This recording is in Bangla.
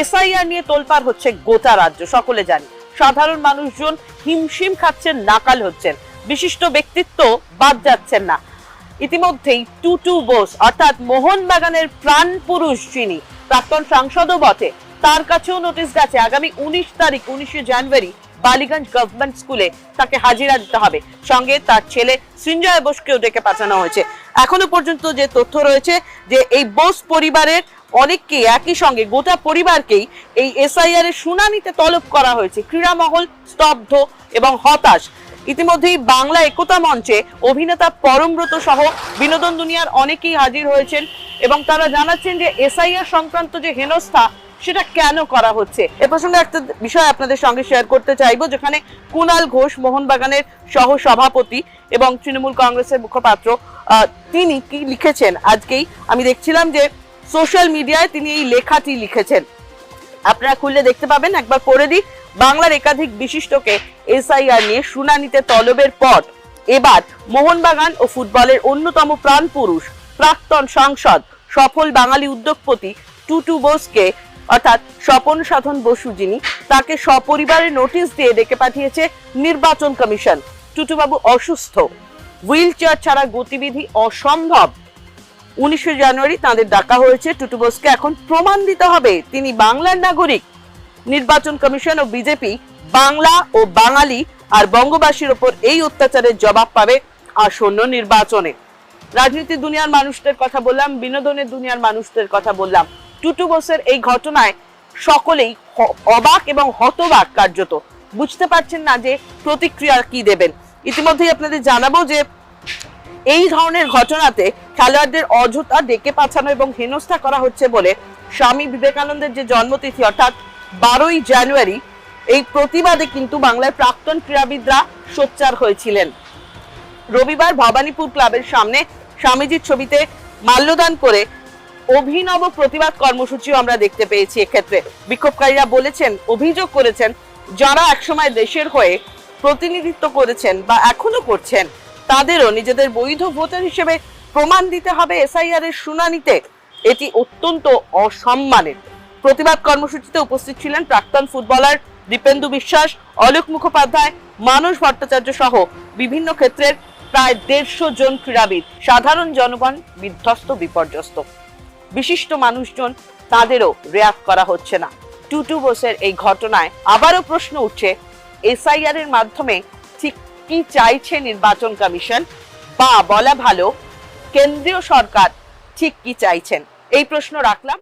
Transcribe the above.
এসআইআর নিয়ে তোলপাড় হচ্ছে গোটা রাজ্য, সকলে জানি। সাধারণ মানুষজন হিমশিম খাচ্ছেন, নাকাল হচ্ছেন। বিশিষ্ট ব্যক্তিত্ব বাদ যাচ্ছেন না। ইতিমধ্যেই টুটু বোস, অর্থাৎ মোহনবাগানের প্রাণ পুরুষ যিনি, প্রাক্তন সাংসদও বটে। তার কাছেও নোটিশ গেছে, আগামী উনিশ তারিখ, উনিশে জানুয়ারি বালিগঞ্জ গভর্নমেন্ট স্কুলে তাকে হাজিরা দিতে হবে। সঙ্গে তার ছেলে সৃঞ্জয় বোসকেও ডেকে পাঠানো হয়েছে। এখনও পর্যন্ত যে তথ্য রয়েছে যে এই বোস পরিবারের অনেককে একই সঙ্গে গোটা পরিবারকেই এই এসআইআর এর শুনানিতে তলব করা হয়েছে। ক্রীড়ামহল স্তব্ধ এবং হতাশ। ইতিমধ্যেই বাংলা একতা মঞ্চে অভিনেতা পরমব্রত সহ বিনোদন দুনিয়ার অনেকেই হাজির হয়েছেন এবং তারা জানাচ্ছেন যে এসআইআর সংক্রান্ত যে হেনস্থা, সেটা কেন করা হচ্ছে? এ প্রসঙ্গে একটা বিষয় আপনাদের সঙ্গে শেয়ার করতে চাইব, যেখানে কুনাল ঘোষ, মোহনবাগানের সহ সভাপতি এবং তৃণমূল কংগ্রেসের মুখপাত্র তিনি কি লিখেছেন? আজকেই আমি দেখছিলাম যে সোশ্যাল মিডিয়ায় তিনি এই লেখাটি লিখেছেন। আপনারা খুললে দেখতে পাবেন, একবার পড়ে দিই, বাংলার একাধিক বিশিষ্টকে এসআইআর নিয়ে শুনানিতে তলবের পর। এবার মোহনবাগান ও ফুটবলের অন্যতম প্রাণ পুরুষ, প্রাক্তন সাংসদ, সফল বাঙালি উদ্যোগপতি টুটু বোসকে, অর্থাৎ স্বপন সাধন বসু যিনি, তাকে সপরিবারে নোটিশ দিয়ে ডেকে পাঠিয়েছে নির্বাচন কমিশন। টুটুবাবু অসুস্থ। হুইল চেয়ার ছাড়া গতিবিধি অসম্ভব। উনিশে জানুয়ারি তাদের ডাকা হয়েছে। টুটু বোসকে এখন প্রমাণ দিতে হবে। তিনি বাংলার নাগরিক। নির্বাচন কমিশন ও বিজেপি বাংলা ও বাঙালি আর বঙ্গবাসীর ওপর এই অত্যাচারের জবাব পাবে আসন্ন নির্বাচনে। রাজনীতি দুনিয়ার মানুষদের কথা বললাম, বিনোদনের দুনিয়ার মানুষদের কথা বললাম। টুটু বোসের এই ঘটনায় সকলেই অবাক এবং হতবাক কার্যত। বুঝতে পারছেন না যে প্রতিক্রিয়া কি দেবেন। ইতিমধ্যেই আপনাদের জানাব যে এই ধরনের ঘটনাতে খেলোয়াড়দের অযথা ডেকে পাঠানো এবং হেনস্থা করা হচ্ছে বলে স্বামী বিবেকানন্দের যে জন্মতিথি, অর্থাৎ বারোই জানুয়ারি, এই প্রতিবাদে কিন্তু বাংলার প্রাক্তন ক্রীড়াবিদরা সোচ্চার হয়েছিলেন। রবিবার ভবানীপুর ক্লাবের সামনে স্বামীজির ছবিতে মাল্যদান করে অভিনব প্রতিবাদ কর্মসূচিও আমরা দেখতে পেয়েছি এক্ষেত্রে। বিক্ষোভকারীরা বলেছেন, অভিযোগ করেছেন, যারা একসময় দেশের হয়ে প্রতিনিধিত্ব করেছেন বা এখনও করছেন তাদেরও নিজেদের বৈধ ভোটার হিসেবে প্রমাণ দিতে হবে এসআইআর এর শুনানিতে। এটি অত্যন্ত অসম্মানের। প্রতিবাদ কর্মসূচিতে উপস্থিত ছিলেন প্রাক্তন ফুটবলার দীপেন্দু বিশ্বাস, অলোক মুখোপাধ্যায়, মানস ভট্টাচার্য সহ বিভিন্ন ক্ষেত্রের প্রায় দেড়শো জন ক্রীড়াবিদ। সাধারণ জনগণ বিধ্বস্ত, বিপর্যস্ত। বিশিষ্ট মানুষজন তাদেরও রেয়াত করা হচ্ছে না। টুটু বোসের এই ঘটনায় আবারও প্রশ্ন উঠছে এসআইআর এর মাধ্যমে ঠিক কি চাইছে নির্বাচন কমিশন? বা বলা ভালো, কেন্দ্রীয় সরকার ঠিক কি চাইছেন? এই প্রশ্ন রাখলাম।